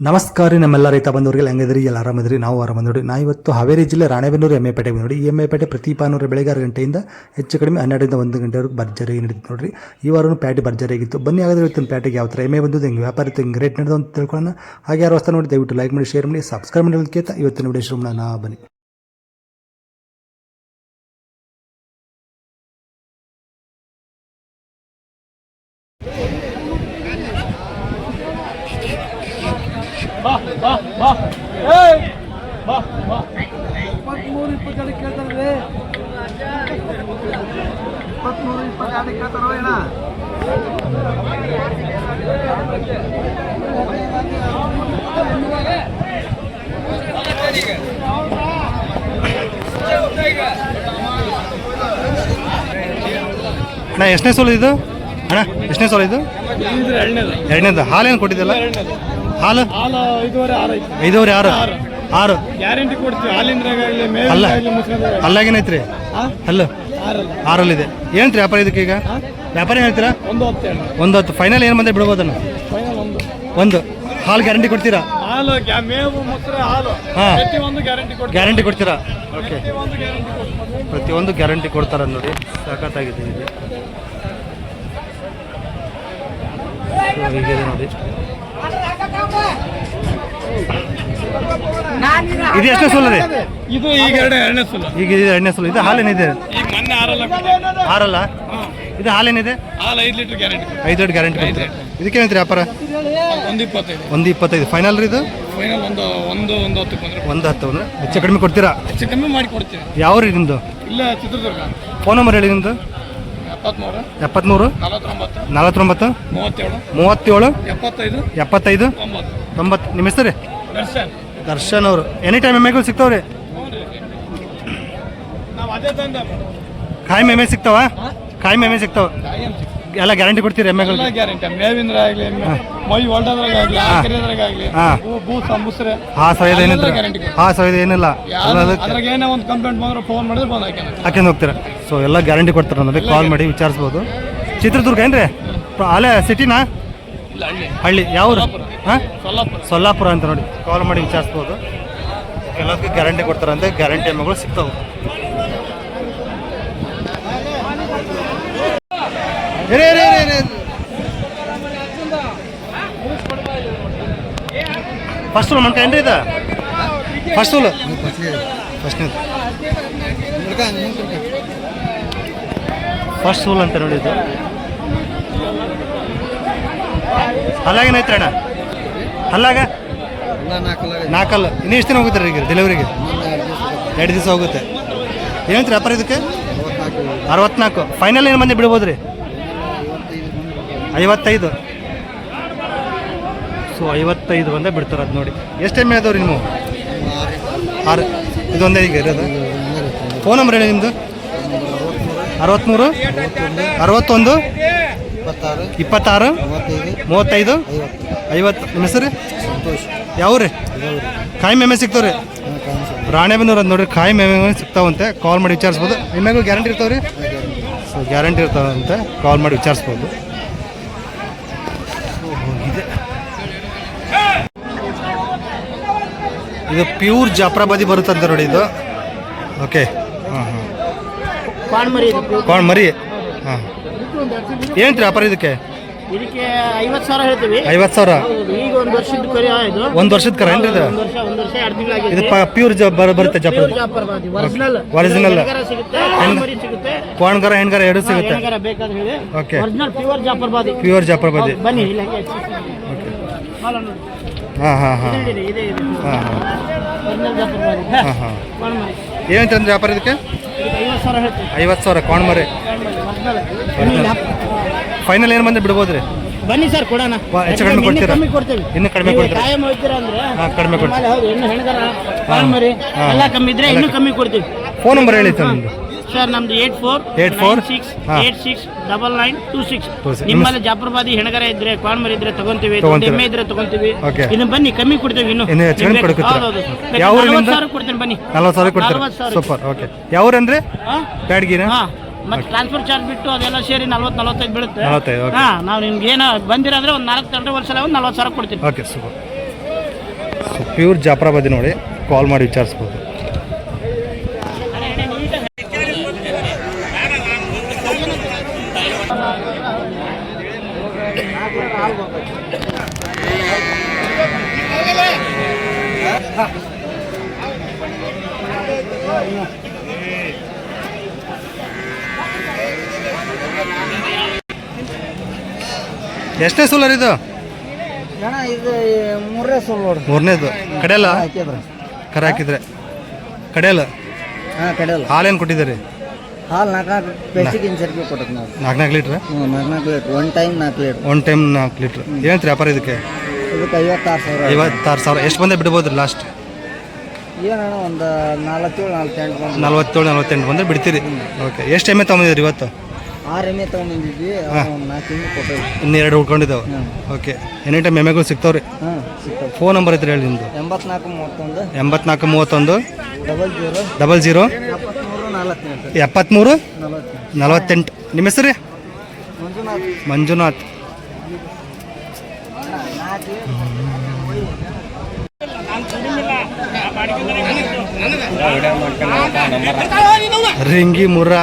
ನಮಸ್ಕಾರ ನಮ್ಮೆಲ್ಲ ರೈತ ಬಂದವರಿಗೆ ಹೆಂಗಿದ್ರಿ ಎಲ್ಲ ಆರಾಮದ್ರಿ ನಾವು ಆರಾಮ ನೋಡಿ ನಾ ಇವತ್ತು ಹಾವೇರಿ ಜಿಲ್ಲೆ ರಾಣೆಬೆನ್ನೂರು ಎಮ್ಮೆಪೇಟೆ ನೋಡಿ ಈ ಎಮ್ಮೆಪೇಟೆ ಪ್ರತಿ ಭಾನುವಾರ ಬೆಳಗ್ಗೆ ಆರು ಗಂಟೆಯಿಂದ ಹೆಚ್ಚು ಕಡಿಮೆ ಹನ್ನೆರಡರಿಂದ ಒಂದು ಗಂಟೆವರೆಗೂ ಭರ್ಜರಿ ನಡೀತು ನೋಡಿರಿ. ಈ ವಾರನೂ ಪ್ಯಾಟಿ ಭರ್ಜರಿ ಆಗಿತ್ತು. ಬನ್ನಿ ಹಾಗಾದ್ರೆ ಇವತ್ತಿನ ಪ್ಯಾಟಿಗೆ ಯಾವ ಥರ ಎಮ್ಮೆ ಬಂದು ಹೆಂಗೆ ವ್ಯಾಪಾರ ಇತ್ತು, ಹೆಂಗೆ ರೇಟ್ ನಡೆದು ಅಂತ ತಿಳ್ಕೊಳ್ಳೋಣ. ಹಾಗೆ ಯಾರು ಹೊಸ ನೋಡಿ ದಯವಿಟ್ಟು ಲೈಕ್ ಮಾಡಿ ಶೇರ್ ಮಾಡಿ ಸಬ್ಸ್ಕ್ರೈಬ್ ಮಾಡಿ ಕೇತ ಇವತ್ತಿನ ವಿಡಿಯೋ ಶುರು ಮಾಡೋಣ ಬನ್ನಿ. ಇಪ್ಪತ್ಮೂರು ಇಪ್ಪತ್ತೆರಡು ಕೇಳ್ತಾರೆ ಇಪ್ಪತ್ಮೂರು ಇಪ್ಪತ್ತೆರಡು ಕೇಳ್ತಾರೋ ಏನ ಅಣ್ಣ ಎಷ್ಟನೇ ಸೋಲು ಇದು? ಅಣ್ಣ ಎಷ್ಟನೇ ಸೋಲು ಇದು? ಎರಡನೇದು. ಹಾಲೇನು ಕೊಟ್ಟಿದ್ದಲ್ಲ? ಹಾಲು? ಹಾಲು ಐದುವರೆ ಆರು ಐತಿ ಐದೂವರೆ ಆರು? ಆರು. ಗ್ಯಾರಂಟಿ ಕೊಡ್ತೀವಿ. ಹಾಲಿಂದ್ರಾಗಲಿ ಅಲ್ಲ. ಅಲ್ಲಾಗೇನೈತ್ರಿ ಅಲ್ಲು ಇದೆ ಆರಲ್ಲಿದೆ. ಏನಂತ್ರಿ ವ್ಯಾಪಾರ ಇದಕ್ಕೆ ಈಗ ವ್ಯಾಪಾರ ಏನು ಹೇಳ್ತೀರಾ? ಒಂದು ಹತ್ತು ಫೈನಲ್ ಏನು ಬಂದರೆ ಬಿಡ್ಬೋದನ್ನು ಒಂದು. ಹಾಲು ಗ್ಯಾರಂಟಿ ಕೊಡ್ತೀರಾ? ಹಾಲು ಗ್ಯಾ- ಮೇವು ಮೊಸರು ಹಾಲು. ಹಾ. ಗ್ಯಾರಂಟಿ ಕೊಡ್ತೀರಾ? ಓಕೆ. ಪ್ರತಿಯೊಂದು ಗ್ಯಾರಂಟಿ ಕೊಡ್ತಾರೆ ನೋಡಿ. ಸಾಕತ್ತಾಗಿದೆ ನೋಡಿ. ಇದು ಎಷ್ಟು ಸುಲ್ ರೀ ಇದು ಈಗ ಎರಡು ಎರಡನೇ ಸುಲ್ ಈಗ ಇದು ಎರಡನೇ ಸುಲ್ ಇದು ಹಾಲೇನಿದೆ ಈಗ ಮೊನ್ನೆ ಆರಲ್ಲ ಆರಲ್ಲ ಇದು ಹಾಲೇನಿದೆ ಹಾಲು ಐದು ಲೀಟರ್ ಗ್ಯಾರಂಟಿ ಐದು ಲೀಟರ್ ಗ್ಯಾರಂಟಿ ಕೊಡ್ತೀರಾ. ಇದಕ್ಕೇನೈತ್ರಿ ವ್ಯಾಪಾರ? ಒಂದು ಇಪ್ಪತ್ತೈದು. ಒಂದು ಇಪ್ಪತ್ತೈದು. ಫೈನಲ್ ರೀ ಇದು? ಫೈನಲ್ ಒಂದು ಒಂದು ಬಂದ್ರೆ ಒಂದು ಹತ್ತು ಅಂದ್ರೆ ಹೆಚ್ಚು ಕಡಿಮೆ ಕೊಡ್ತೀರಾ? ಹೆಚ್ಚು ಕಮ್ಮಿ ಮಾಡಿ ಕೊಡ್ತೀವಿ. ಯಾವ ರೀ ನಿಮ್ಮದು ಇಲ್ಲ ಚಿತ್ರದುರ್ಗ. ಫೋನ್ ನಂಬರ್ ಹೇಳಿ ನಿಮ್ಮದು ಎಪ್ಪತ್ಮೂರು. ನಲವತ್ತೊಂಬತ್ತು. ಮೂವತ್ತೇಳು. ಎಪ್ಪತ್ತೈದು. ತೊಂಬತ್ತು ನಿಮ್ಮ ಹೆಸರು ರೀ? ದರ್ಶನ್. ದರ್ಶನ್ ಅವರು. ಎನಿ ಟೈಮ್ ಎಮ್ಮೆಗಳು ಸಿಗ್ತಾವ್ರಿ? ಕಾಯಿ ಎಮ್ಮೆ ಸಿಗ್ತಾವ? ಕಾಯಿ ಎಮ್ಮೆ ಸಿಗ್ತಾವ? ಎಲ್ಲ ಗ್ಯಾರಂಟಿ ಕೊಡ್ತೀರಿ ಎಮ್ಮೆಗಳಿಗೆ ಗ್ಯಾರಂಟಿ ಮೇವಿಂದ್ರ ಆಗಲಿ ಮೈ ಹೊಲ್ಡದ್ರಾಗ ಆಗಲಿ ಆಕರಿದ್ರಾಗ ಆಗಲಿ ಹಾ. ಬೂಸ ಮುಸ್ರೆ. ಹಾ ಸೊಯ್ದು ಏನಿಲ್ಲ ಅದೆಲ್ಲ guarantee ಹಾ ಏನಿಲ್ಲ. ಅದ್ರಾಗ ಏನೋ ಒಂದು ಕಂಪ್ಲೇಂಟ್ ಬಂದ್ರೆ ಫೋನ್ ಮಾಡಿದ್ರೆ ಬಂದು ಹಾಕ್ಯಾನ. ಹಾಕ್ಯಂದು ಹೋಗ್ತೀರಾ? ಸೊ ಎಲ್ಲ ಗ್ಯಾರಂಟಿ ಕೊಡ್ತಾರೆ ಅನ್ನೋದಕ್ಕೆ ಕಾಲ್ ಮಾಡಿ ವಿಚಾರಿಸ್ಬೋದು. ಚಿತ್ರದುರ್ಗ ಏನ್ರಿ? ಅಲೆ ಅಲ್ಲೇ ಸಿಟಿನಾ ಹಳ್ಳಿ. ಯಾವ ಹಾಂ? ಸೊಲ್ಲಾಪುರ. ಸೊಲ್ಲಾಪುರ ಅಂತ ನೋಡಿ. ಕಾಲ್ ಮಾಡಿ ವಿಚಾರಿಸ್ಬೋದು. ಎಲ್ಲದಕ್ಕೂ ಗ್ಯಾರಂಟಿ ಕೊಡ್ತಾರಂತೆ. ಗ್ಯಾರಂಟಿ ಎಮ್ಮೆಗಳು ಸಿಗ್ತಾವೆ. ಫಸ್ಟ್ ಮನ್ಕ ಏನ್ರಿ ಇದು? ಫಸ್ಟ್ ಫಸ್ಟ್ ಫಸ್ಟ್ ಸೂಲ್ ಅಂತ ನೋಡಿದ್ದು ಇದು. ಅಲ್ಲಾಗೇನೈತ್ರಿ ಅಣ್ಣ? ಅಲ್ಲಾಗ ನಾಲ್ಕಲ್ಲ ಇನ್ನು ಎಷ್ಟು ದಿನ ಹೋಗುತ್ತೆ ಈಗ ಡೆಲಿವರಿಗೆ ಎರಡು ದಿವಸ ಹೋಗುತ್ತೆ. ಏನಂತೀರಿ ವ್ಯಾಪಾರ ಇದಕ್ಕೆ? ಅರವತ್ನಾಲ್ಕು. ಫೈನಲ್ ಏನು ಮಂದಿ ಬಿಡ್ಬೋದು ರೀ ಐವತ್ತೈದು. ಸೊ ಐವತ್ತೈದು ಬಂದ ಬಿಡ್ತಾರೆ ಅದು ನೋಡಿ. ಎಷ್ಟು ಎಮ್ಮೆ ಅದಾವ್ರಿ ನೀವು ಆರು. ಇದೊಂದೇ ಈಗ ಇರೋದು. ಫೋನ್ ನಂಬರ್ ಹೇಳಿ ನಿಮ್ಮದು ಅರವತ್ತ್ಮೂರು ಅರವತ್ತೊಂದು. ಇಪ್ಪತ್ತಾರು. ಮೂವತ್ತೈದು. ಐವತ್ತು. ನಿಮ್ಮ ಹೆಸರು? ಸಂತೋಷ್ ಯಾವ ರೀ ಕಾಯಿ ಮೇಮೆ ಸಿಗ್ತಾವ್ರಿ? ರಾಣೆಬೆನ್ನೂರು ಅಂತ ನೋಡ್ರಿ ಕಾಯಿ ಮೇಮೆ ಸಿಗ್ತಾವಂತೆ. ಕಾಲ್ ಮಾಡಿ ವಿಚಾರಿಸ್ಬೋದು. ನಿಮಗೆ ಗ್ಯಾರಂಟಿ ಇರ್ತಾವ್ರಿ? So guarantee ಇರ್ತಾವಂತೆ. ಕಾಲ್ ಮಾಡಿ ವಿಚಾರಿಸ್ಬೋದು ಓಹೋ, ಇದೆ ಇದು ಪ್ಯೂರ್ ಜಾಫ್ರಾಬಾದಿ ಬರುತ್ತಂತೆ ನೋಡಿ ಇದು. ಓಕೆ. ಹಾಂ ಹಾಂ ಕಾಣ್ ಮರಿ ಹಾಂ ಏನು ವ್ಯಾಪಾರ ಇದಕ್ಕೆ? ಇದಕ್ಕೆ ಐವತ್ತು ಸಾವಿರ ಹೇಳ್ತೀವಿ. ಐವತ್ತು ಸಾವಿರ? ಈಗ ಒಂದು ವರ್ಷದ ಕರಿ ಇದು ಒಂದು ವರ್ಷದ ಕರ ಏನ್ರಿ ಇದು? ಇದು ಪ್ಯೂರ್ ಬರುತ್ತೆ ಒರಿಜಿನಲ್. Original. ಸಿಗುತ್ತೆ ಕೋಣ್ಗರ ಹೆಣ್ಗರ ಎರಡು ಸಿಗುತ್ತೆ. ಹೇಳಿ. Okay. Original pure Jafarabadi. Pure Jafrabadi. ಹೌದು, ಬನ್ನಿ ಹಾಂ ಹಾಂ ಹಾಂ. ಇದೆ ಇದೆ ಹಾಂ ಹಾಂ. ಹಾಂ ಏನು ಏನಂತಂದ್ರೆ ವ್ಯಾಪಾರ ಇದಕ್ಕೆ? ಐವತ್ತು ಸಾವಿರ ಹೇಳ್ತೀವಿ. ಐವತ್ತು ಸಾವಿರ ಕಾಣ್ ಮರಿ ಫೈನಲ್ ಏನು ಬಂದ್ರೆ ಬಿಡ್ಬೋದು ರೀ ಬನ್ನಿ ಸರ್ ಕೊಡೋಣ. ಹೆಚ್ಚು ಕಡಿಮೆ ಇನ್ನೂ ಕೊಡ್ತೀರಾ? ಇನ್ನೂ ಕಡಿಮೆ ಕೊಡ್ತೀರಾ? ಕಾಯಂ ಹೋಗ್ತೀರಾ ಅಂದ್ರೆ ಹಾಂ ಕಡಿಮೆ ಕೊಡ್ತೀರಾ? ಹೌದು ಹೆಣ್ಣು ಹೆಣ್ಗರ ಪಾಣ್ಮರಿ ಹಾ. ಎಲ್ಲ ಕಮ್ಮಿ ಇದ್ರೆ ಇನ್ನೂ ಕಮ್ಮಿ ಕೊಡ್ತೀವಿ. ಫೋನ್ ನಂಬರ್ ಹೇಳಿ ಸರ್ ನಿಮ್ಮದು ಸರ್ ನಮ್ದು ಏಟ್ ಫೋರ್ 84 ಸಿಕ್ಸ್ ಹಾ. Eight six double nine two six. ನಿಮ್ಮಲ್ಲಿ ಜಾಫರ್ಬಾದಿ ಹೆಣಗರ ಇದ್ರೆ ಕ್ವಾಣ್ಮರಿ ಇದ್ರೆ ತಗೊಂತೀವಿ? ಎಮ್ಮೆ ಇದ್ರೆ ತಗೊಂತೀವಿ. ಇನ್ನು ಬನ್ನಿ ಕಮ್ಮಿ ಕೊಡ್ತೀವಿ ಇನ್ನು. ಸಾವಿರ ಕೊಡ್ತೇನೆ ಬನ್ನಿ. ನಲ್ವತ್ತು ಸಾವಿರ ಸಾವಿರ. ಸೂಪರ್ ಓಕೆ ಯಾವ್ರಂದ್ರೆ? ಬ್ಯಾಡ್ಗಿನ? ಹಾ. ಮತ್ತೆ ಟ್ರಾನ್ಸ್ಫರ್ ಚಾರ್ಜ್ ಬಿಟ್ಟು ಅದೆಲ್ಲ ಸೇರಿ ನಲ್ವತ್ತು ನಲವತ್ತೈದು ಬೀಳುತ್ತೆ. ಹಾ ನಾವು ನಿಮ್ಗೆ ಏನೋ ಬಂದಿರಂದ್ರೆ ಒಂದು ನಾಲ್ಕು ಗಂಟೆ ವರ್ಷ ಒಂದು ನಲ್ವತ್ತು ಸಾವಿರ ಕೊಡ್ತೀನಿ. ಓಕೆ ಸೂಪರ್ ಪ್ಯೂರ್ ಜಾಫರಾಬಾದಿ ನೋಡಿ ಕಾಲ್ ಮಾಡಿ ವಿಚಾರಿಸ್ಬೋದು. ಎಷ್ಟನೇ ಸೋಲರ್ ಇದು? ಅಣ್ಣ ಇದು ಮೂರನೇ ಸೋಲ್ ನೋಡ್ರಿ ಮೂರನೇದು. ಕಡೆಯಲ್ಲ? ಹಾಕಿದ್ರ. ಕರೆ ಹಾಕಿದ್ರೆ. ಕಡೆಯಲ್ಲ? ಹಾಂ ಕಡೆಯಲ್ಲ. ಹಾಲೇನು ಕೊಟ್ಟಿದ್ದೀರಿ? ಹಾಲು ನಾಲ್ಕು ನಾಲ್ಕು ಬೆಸ್ಟಿಗೆ ಇನ್ಸರ್ಗೆ ಕೊಟ್ಟದ್ದು ನಾವು. ನಾಲ್ಕು ನಾಲ್ಕು ಲೀಟ್ರ್? ಹ್ಞೂ ನಾಲ್ಕು ನಾಲ್ಕು ಲೀಟ್ರ್. ಒನ್ ಟೈಮ್ ನಾಲ್ಕು ಲೀಟ್ರ್. ಒನ್ ಟೈಮ್ ನಾಲ್ಕು ಲೀಟ್ರ್. ಏನಂತ ವ್ಯಾಪಾರ ಇದಕ್ಕೆ? ಇದಕ್ಕೆ ಐವತ್ತಾರು ಸಾವಿರ ಐವತ್ತಾರು ಸಾವಿರ. ಎಷ್ಟು ಬಂದೆ ಬಿಡ್ಬೋದು ಲಾಸ್ಟ್ ಏನಣ್ಣ ಒಂದು ನಲ್ವತ್ತೇಳು ನಾಲ್ಕು ಎಂಟು ನಲ್ವತ್ತೇಳು ನಲ್ವತ್ತೆಂಟು ಬಂದರೆ ಬಿಡ್ತೀರಿ. ಓಕೆ ಎಷ್ಟು ಎಮ್ಮೆ ತೊಗೊಂಡಿದ್ದೀರಿ ಇವತ್ತು? ಆರು ಎಮ್ಮೆ ತೊಗೊಂಡಿದ್ವಿ ಒಂದು ನಾಲ್ಕು ಎಮ್ಮೆ ಕೊಟ್ಟಿದ್ವಿ ಇನ್ನು ಎರಡು ಉಳ್ಕೊಂಡಿದ್ದಾವೆ. ಓಕೆ ಎನಿ ಟೈಮ್ ಎಮ್ಮೆಗಳು ಸಿಗ್ತಾವ್ರಿ? ಹಾಂ ಸಿಗ್ತವೆ. ಫೋನ್ ನಂಬರ್ ಐತ್ರಿ ಹೇಳಿ ನಿಮ್ಮದು ಎಂಬತ್ನಾಲ್ಕು ಮೂವತ್ತೊಂದು. ಎಂಬತ್ನಾಲ್ಕು ಮೂವತ್ತೊಂದು. Double zero. Double zero. ಎಪ್ಪತ್ತ್ಮೂರು ನಲವತ್ತೆಂಟು. ನಿಮ್ಮ ಹೆಸರು ರೀ? ಮಂಜುನಾಥ್. ಮಂಜುನಾಥ್. ರಿಂಗಿ ಮುರ್ರಾ.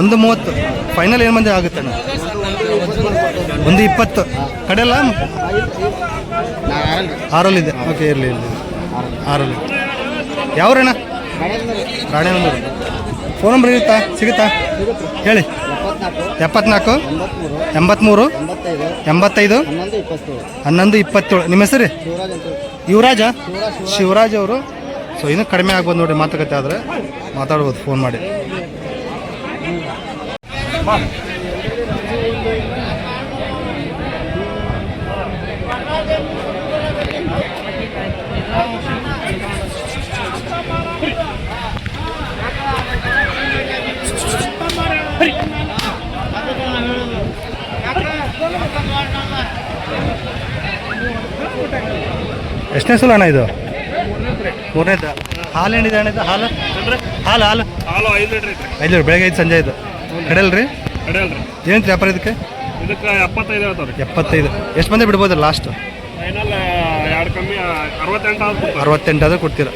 ಒಂದು ಮೂವತ್ತು. ಫೈನಲ್ ಏನು ಮಂದಿ ಆಗುತ್ತೆ ಒಂದು ಇಪ್ಪತ್ತು. ಕಡೆಯಲ್ಲ? ಆರಲ್ಲಿದೆ. ಓಕೆ ಇರಲಿ ಇರಲಿ. ಆರಲ್ಲಿ. ಯಾವ್ರಣ್ಣ ರಾಣೇನಂದೂರು ಫೋನ್ ನಂಬರ್ ಇರುತ್ತಾ? ಸಿಗುತ್ತಾ? ಹೇಳಿ. ಎಪ್ಪತ್ನಾಲ್ಕು ಎಂಬತ್ತ್ಮೂರು ಎಂಬತ್ತೈದು, ಹನ್ನೊಂದು, ಇಪ್ಪತ್ತೇಳು. ನಿಮ್ಮ ಹೆಸರು? ಯುವರಾಜ? ಶಿವರಾಜ್ ಅವರು. ಸೊ ಇನ್ನೂ ಕಡಿಮೆ ಆಗ್ಬೋದು ನೋಡಿ ಮಾತುಕತೆ ಆದರೆ ಮಾತಾಡ್ಬೋದು ಫೋನ್ ಮಾಡಿ. ಎಷ್ಟನೇ ಸಲ ಅಣ್ಣ ಇದು? ಮೂರನೇದ. ಹಾಲು ಏನಿದೆ ಅಣ್ಣ ಇದು? ಹಾಲು? ಹಾಲು ಹಾಲು. ಹಾಲು ಐದು ಲೀಟ್ರ್ ಐದು ಲೀಟ್ರ್ ಬೆಳಗ್ಗೆ ಐದು ಸಂಜೆ ಇದು ಕಡೆಯಲ್ರಿ? ಕಡೆಯಲ್ರಿ. ಏನಂತ ವ್ಯಾಪಾರ ಇದಕ್ಕೆ? ಇದಕ್ಕೆ ಎಪ್ಪತ್ತೈದು ಹೇಳ್ತಾವ್ರಿ. ಎಪ್ಪತ್ತೈದು. ಎಷ್ಟು ಮಂದಿ ಬಿಡ್ಬೋದು ಲಾಸ್ಟ್ ಫೈನಲ್ ಎರಡು ಕಮ್ಮಿ ಅರವತ್ತೆಂಟು ಆದ್ರು ಅರವತ್ತೆಂಟು ಆದ್ರೆ ಕೊಡ್ತೀರಾ?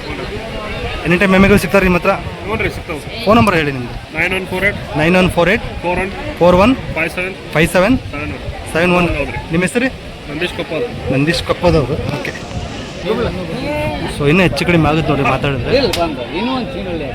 ಎನಿ ಟೈಮ್ ಎಮ್ಮೆಗಳು ಸಿಗ್ತಾರೆ ನಿಮ್ಮ ಹತ್ರ? ಹ್ಞೂ ರೀ ಸಿಗ್ತಾವೆ. ಫೋನ್ ನಂಬರ್ ಹೇಳಿ ನಿಮ್ದು. Nine one four eight nine one four eight four one four one five seven five seven seven seven one. ನಿಮ್ಮ ಹೆಸರು ನಂದೀಶ್ ಕೊಪ್ಪಲ್ ನಂದೀಶ್ ಕಪ್ಪದವರು. ಓಕೆ ಸೊ ಇನ್ನೂ ಹೆಚ್ಚು ಕಡಿಮೆ ಆಗುತ್ತೆ ನೋಡಿ ಮಾತಾಡಿದ್ರೆ. ಇನ್ನೂ ಒಂದು ತಿಂಗಳಲ್ಲಿ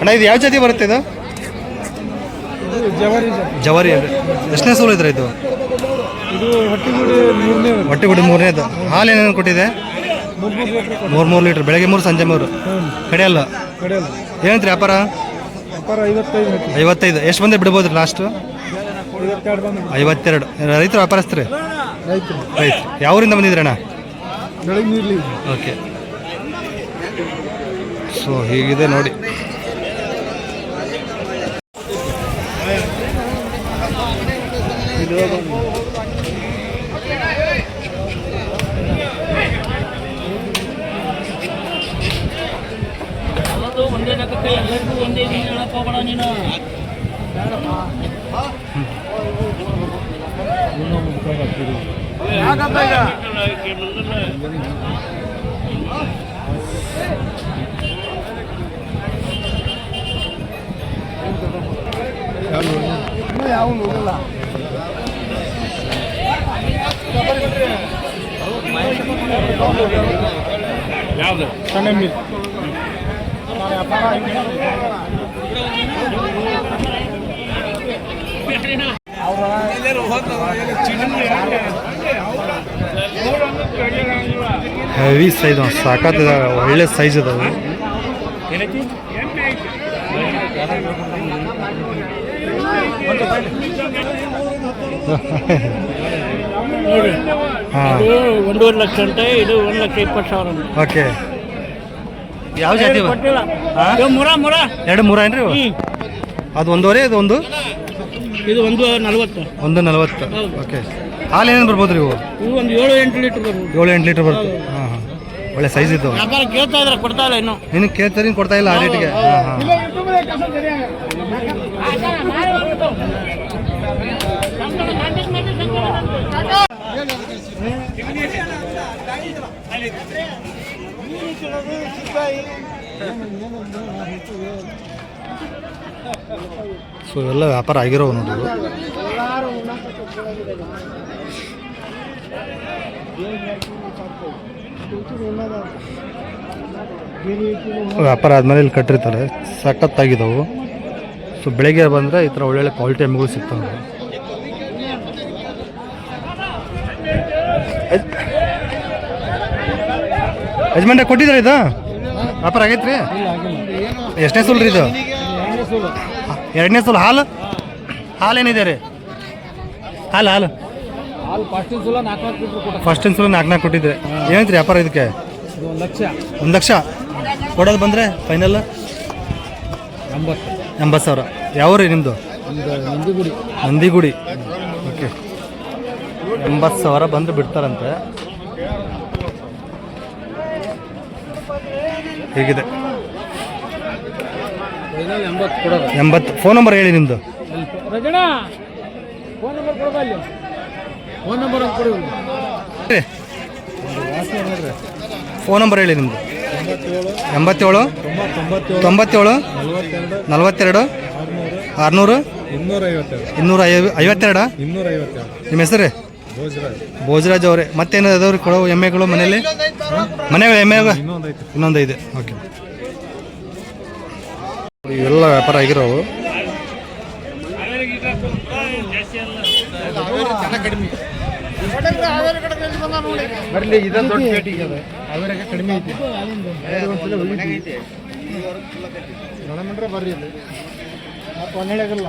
ಅಣ್ಣ ಇದು ಯಾವ ಜಾತಿ ಬರುತ್ತೆ ಇದು? ಜವಾರಿ ಜವಾರಿ ಎಷ್ಟನೇ ಸೋಲಿದ್ರೆ ಇದ್ರೆ ಇದು ಇದು? ಹೊಟ್ಟಿಗುಡಿ ಮೂರನೇ ಹೊಟ್ಟೆಗುಡಿ ಮೂರನೇದು ಹಾಲು ಏನೇನು ಕೊಟ್ಟಿದೆ? ಮೂರು ಮೂರು ಲೀಟ್ರ್. ಬೆಳಗ್ಗೆ ಮೂರು ಸಂಜೆ ಮೂರು. ಕಡೆ ಅಲ್ಲ? ಏನಂತ್ರಿ ವ್ಯಾಪಾರ? ಐವತ್ತೈದು ಎಷ್ಟು ಬಂದೆ ಬಿಡ್ಬೋದು ಲಾಸ್ಟು ಐವತ್ತೆರಡು ರೈತರು ವ್ಯಾಪಾರಸ್ತ್ರಿ ರೈತರು. ರೈತ ಯಾವೂರಿಂದ ಬಂದಿದ್ರಣ್ಣ ಓಕೆ. ಸೊ ಹೀಗಿದೆ ನೋಡಿ ಅದು ಒಂದೇ ಲೆಕ್ಕಕ್ಕೆ ಎಲ್ಲರಿಗೂ ಒಂದೇ ದಿನ ಹೇಳಕ್ ಹೋಗ್ಬೇಡ ನೀನು ಯಾವ ಯಾವುದು? ಕಣ್ಣಮ್ಮಿ ಹೆವಿ ಸೈಜ್ ಸಾಕಾದ ಒಳ್ಳೆ ಸೈಜ್ ಅದಾವೆ. ಒಂದೂವರೆ ಲಕ್ಷ ಅಂತ ಇದು ಒಂದು ಲಕ್ಷ ಇಪ್ಪತ್ತು ಸಾವಿರ. ಓಕೆ ಯಾವ ಜಾತಿ ಇವು? ಕೊಟ್ಟಿಲ್ಲ. ಹಾ? ಇದು ಮುರ ಮುರ. ಎರಡು ಮೂರ ಏನ್ರಿ ಇವು? ಅದು ಒಂದೂವರೆ ಇದು ಒಂದು? ಇದು ಒಂದು ನಲ್ವತ್ತು. ಒಂದು ನಲವತ್ತು. ಓಕೆ ಹಾಲು ಏನೇನು ಬರ್ಬೋದು ರೀ ಇವು? ಇವು ಒಂದು ಏಳು ಎಂಟು ಲೀಟರ್ ಬರ್ಬೋದು. ಏಳು ಎಂಟು ಲೀಟ್ರ್ ಬರುತ್ತೆ ಹಾಂ ಹಾಂ. ಒಳ್ಳೆ ಸೈಜ್ ಇದ್ದವು. ವ್ಯಾಪಾರ ಕೇಳ್ತಾ ಇದ್ರೆ ಕೊಡ್ತಾ ಇಲ್ಲ ಇನ್ನು. ನಿನಗೆ ಕೇಳ್ತಾರೆ ನೀನು ಕೊಡ್ತಾ ಇಲ್ಲ ಆ ರೇಟಿಗೆ ಹಾಂ ಹಾಂ. ಸೊ ಇವೆಲ್ಲ ವ್ಯಾಪಾರ ಆಗಿರೋ ಇವು. ವ್ಯಾಪಾರ ಆದಮೇಲೆ ಇಲ್ಲಿ ಕಟ್ಟಿರ್ತಾರೆ. ಸಖತ್ತಾಗಿದ್ದಾವೆ ಸೊ ಬೆಳಗ್ಗೆ ಬಂದರೆ ಈ ಥರ ಒಳ್ಳೊಳ್ಳೆ ಕ್ವಾಲಿಟಿ ಎಮ್ಮೆಗಳು ಸಿಗ್ತವೆ. ಯಜಮಾನ್ರೆ ಕೊಟ್ಟಿದ್ರೆ ಇದು? ವ್ಯಾಪಾರ ಆಗೈತ್ರಿ? ಎಷ್ಟನೇ ಸುಲ್ ರೀ ಇದು? ಎರಡನೇ ಸುಲ್, ಹಾಲು? ಹಾಲು ಏನಿದೆ ರೀ? ಹಾಲು ಹಾಲು. ಫಸ್ಟ್ ಸುಲ ನಾಲ್ಕು ನಾಲ್ಕು ಕೊಟ್ಟಿದ್ರೆ. ಏನೈತ್ರಿ ವ್ಯಾಪಾರ ಇದಕ್ಕೆ? ಒಂದು ಲಕ್ಷ. ಕೊಡೋದು ಬಂದರೆ ಫೈನಲ್ ಎಂಬತ್ತು ಸಾವಿರ. ಯಾವ ರೀ ನಿಮ್ಮದು ನಂದಿಗುಡಿ. ಓಕೆ ಎಂಬತ್ತು ಸಾವಿರ ಬಂದು ಬಿಡ್ತಾರಂತೆ. ಹೇಗಿದೆ? ಎಂಬತ್ತು ಫೋನ್ ನಂಬರ್ ಹೇಳಿ ನಿಮ್ಮದು ಫೋನ್ ನಂಬರ್ ಹೇಳಿ ನಿಮ್ಮದು ಎಂಬತ್ತೇಳು ತೊಂಬತ್ತೇಳು ನಲವತ್ತೆರಡು ಆರ್ನೂರು ಇನ್ನೂರ ಐವ ಐವತ್ತೆರಡು? ನಿಮ್ಮ ಹೆಸರು? ಭೋಜರಾಜ್ ಅವರೇ. ಮತ್ತೇನು ಅದಾವ್ರಿ ಕೊಡೋ ಎಮ್ಮೆಗಳು ಮನೇಲಿ ಮನೆಗಳು ಎಮ್ಮೆ ಇನ್ನೊಂದು ಐತೆ ಓಕೆ. ಇವೆಲ್ಲ ವ್ಯಾಪಾರ ಆಗಿರೋವು. ಬರಲಿ ಇದೊಂದು ದೊಡ್ಡ ಪೇಟಿ. ಅದ ಅವರಿಗೆ ಕಡಿಮೆ ಐತಿ. ಬರ್ರಿ ಇಲ್ಲಿ. ಒಂದೆಳಗಲ್ಲ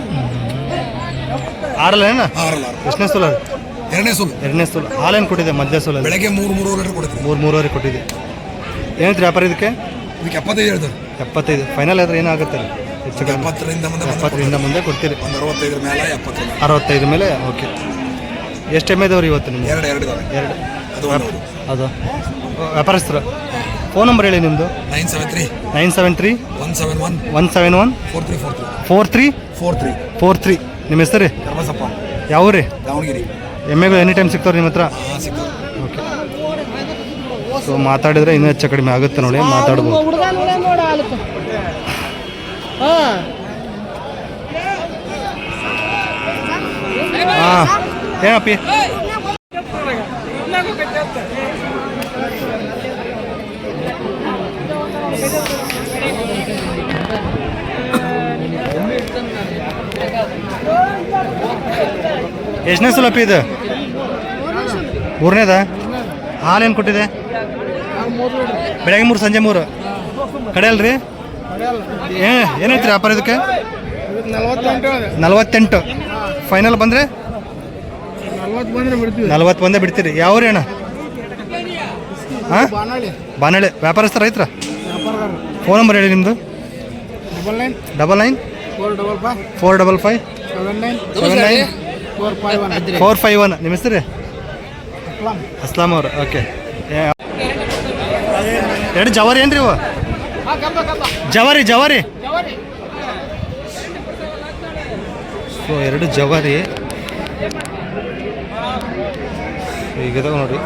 ಆರಲ್ಲ ಎಷ್ಟನೇ ಸೋಲ ಎರಡನೇ ಸುಲ್. ಎರಡನೇ ಸೋಲ. ಹಾಲೇನು ಕೊಟ್ಟಿದೆ ಮಧ್ಯ ಸೋಲ ಬೆಳಗ್ಗೆ ಮೂರು ಮೂರುವರೆ ಲೀಟರ್ ಕೊಡ್ತೀವಿ ಮೂರು ಮೂರುವರೆ ಕೊಟ್ಟಿದೆ ಏನಂತ ವ್ಯಾಪಾರ ಇದಕ್ಕೆ? ಇದಕ್ಕೆ ಎಪ್ಪತ್ತೈದು ಹೇಳ್ತಾರೆ. ಎಪ್ಪತ್ತೈದು. ಫೈನಲ್ ಆದ್ರೆ ಏನಾಗುತ್ತೆ? ಹೆಚ್ಚು ಎಪ್ಪತ್ತರಿಂದ ಮುಂದೆ ಎಪ್ಪತ್ತರಿಂದ ಮುಂದೆ ಕೊಡ್ತೀರಿ. ಒಂದು ಅರವತ್ತೈದರ ಮೇಲೆ ಅರವತ್ತೈದು ಮೇಲೆ? ಓಕೆ ಎಷ್ಟು ಎಮ್ಮೆ ಇದಾವ್ರಿ ಇವತ್ತು ನಿಮ್ಗೆ ಎರಡು ಎರಡು ಎರಡು. ಅದು ಅದು. ವ್ಯಾಪಾರಸ್ಥರು. ಫೋನ್ ನಂಬರ್ ಹೇಳಿ ನಿಮ್ಮದು nine seven three. Nine seven three. One seven one. One seven one. Four three four three. Four three? Four three. Four three. ನಿಮ್ಮ ಹೆಸರು ರೀ? ಧರ್ಮಸಪ್ಪ. ಯಾವ ರೀ? ದಾವಣಗೆರೆ. ಎಮ್ಮೆಗಳು ಎನಿ ಟೈಮ್ ಸಿಗ್ತಾವ್ರಿ ನಿಮ್ಮ ಹತ್ರ? ಓಕೆ ಸೊ ಮಾತಾಡಿದ್ರೆ ಇನ್ನೂ ಹೆಚ್ಚು ಕಡಿಮೆ ಆಗುತ್ತೆ ನೋಡಿ ಮಾತಾಡ್ಬೋದು. ಹಾಂ. ಏನಪ್ಪಿ? ಎಷ್ಟನೇ ಸಲಪಿ ಇದು? ಮೂರನೇದ? ಹಾಲೇನು ಕೊಟ್ಟಿದೆ? ಬೆಳಗ್ಗೆ ಮೂರು ಸಂಜೆ ಮೂರು. ಕಡೆಯಲ್ರಿ ಏ ಏನೈತಿ ವ್ಯಾಪಾರ ಇದಕ್ಕೆ? ನಲವತ್ತೆಂಟು. ಫೈನಲ್ ಬಂದರೆ? ನಲ್ವತ್ತು ಬಂದೇ ಬಿಡ್ತೀರಿ. ಯಾವ ರೀ ಅಣ್ಣ? ಹಾಂ? ಬಾನಳ್ಳಿ ವ್ಯಾಪಾರಸ್ಥರ ರೈತರ? ಫೋನ್ ನಂಬರ್ ಹೇಳಿ ನಿಮ್ಮದು double nine double nine four double five four double five seven nine four five one ನಿಮ್ಮ ಹೆಸರು? ರೀ ಅಸ್ಲಾಂ ಅವ್ರು. ಓಕೆ ಎರಡು ಜವಾರಿ ಏನ್ರಿ ಇವು? ಜವಾರಿ ಜವಾರಿ. ಸೊ ಎರಡು ಜವಾರಿ. ಈಗ ನೋಡಿ.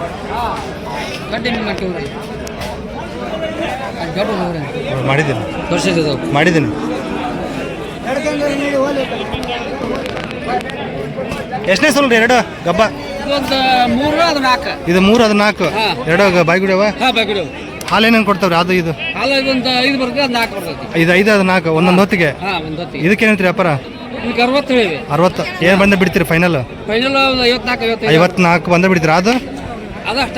ಮಾಡಿದ್ದೀನಿ. ಮಾಡಿದ್ದೀನಿ. ಎಷ್ಟನೇ ಸಲ ರೀ ಎರಡು ಗಬ್ಬ? ಒಂದು ಮೂರು ಅದು ನಾಲ್ಕು. ಇದು ಮೂರು ಅದು ನಾಲ್ಕು. ಎರಡು ಬಾಯ್ಗುಡಿಯವ ಹಾಲೇನೇನು ಬೇಕು ಹಾಲು ಏನೇನು ಕೊಡ್ತಾವ್ರಿ? ಅದು ಇದು? ಹಾಲು ಇದೊಂದು ಐದು ಬರ್ತದೆ ಅದು ನಾಲ್ಕು ಬರ್ತೈತಿ ಇದು ಐದು ಅದು ನಾಲ್ಕು. ಒಂದೊಂದು ಹೊತ್ತಿಗೆ? ಇದಕ್ಕೆ ಏನಂತೀರಿ ವ್ಯಾಪಾರ? ಅರವತ್ತು ಏನು ಬಂದ ಬಿಡ್ತೀರಿ ಫೈನಲ್ ಫೈನಲ್ ಒಂದು ಐವತ್ನಾಲ್ಕು ಐವತ್ನಾಲ್ಕು ಬಂದ ಬಿಡ್ತೀರಾ? ಅದು? ಅದಷ್ಟ.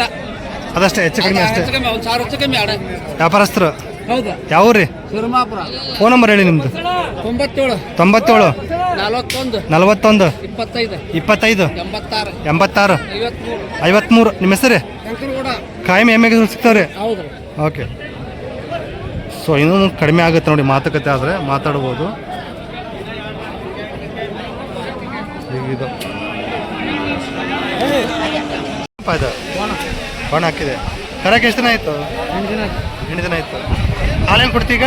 ಅದಷ್ಟೇ ಹೆಚ್ಚು ಕಡಿಮೆ ಅಷ್ಟೇ. ಹೆಚ್ಚು ಕಮ್ಮಿ ಒಂದು ಸಾವಿರ ಹೆಚ್ಚು ಕಮ್ಮಿ ವ್ಯಾಪಾರಸ್ಥರು? ಹೌದಾ. ಯಾವ ರೀ ಸುರಮಾಪುರ ಫೋನ್ ನಂಬರ್ ಹೇಳಿ ನಿಮ್ದು. ತೊಂಬತ್ತೇಳು. ತೊಂಬತ್ತೇಳು. ನಲವತ್ತೊಂದು. ನಲವತ್ತೊಂದು. ಇಪ್ಪತ್ತೈದು. ಇಪ್ಪತ್ತೈದು. ಎಂಬತ್ತಾರು. ಎಂಬತ್ತಾರು. ಐವತ್ಮೂರು. ನಿಮ್ಮ ಹೆಸರು? ಕಾಯಂ ಎಮ್ಮೆಗೆ ಸಿಗ್ತಾವ್ರಿ? ಓಕೆ. ಸೊ ಇನ್ನೂ ಕಡಿಮೆ ಆಗುತ್ತೆ ನೋಡಿ ಮಾತುಕತೆ ಆದರೆ ಮಾತಾಡ್ಬೋದು. ಇದು. ಬಣ್ಣ ಹಾಕಿದೆ. ಕರಕ್ಕೆ ಎಷ್ಟು ದಿನ ಆಯಿತು. ಎಂಟು ದಿನ ಆಯಿತು. ಹಾಲೇನು ಕೊಡ್ತೀಗ?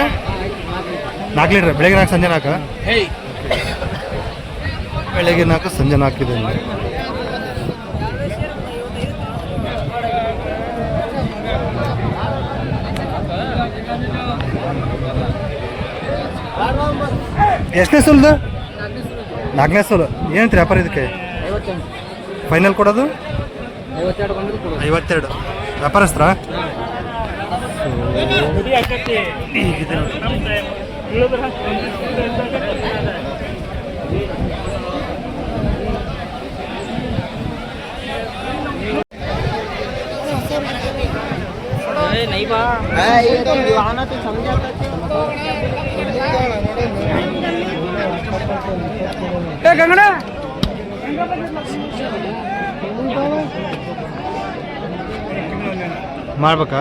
ನಾಲ್ಕು ಲೀಟ್ರ್ ಬೆಳಗ್ಗೆ ನಾಲ್ಕು ಸಂಜೆ ನಾಲ್ಕು? ಬೆಳಗ್ಗೆ ನಾಲ್ಕು ಸಂಜೆ ನಾಲ್ಕಿದೆ ಇದೆ ಎಷ್ಟನೇ ಸುಲ್ದು? ನಾಲ್ಕನೇ ಸೋಲು. ಏನಂತ ವ್ಯಾಪಾರ ಇದಕ್ಕೆ? ಫೈನಲ್ ಕೊಡೋದು? ಐವತ್ತೆರಡು ಬಂದ್ರೆ ಕೊಡು ಐವತ್ತೆರಡು ವ್ಯಾಪಾರಸ್ತ್ರ ಮಾಡ್ಬೇಕಾ?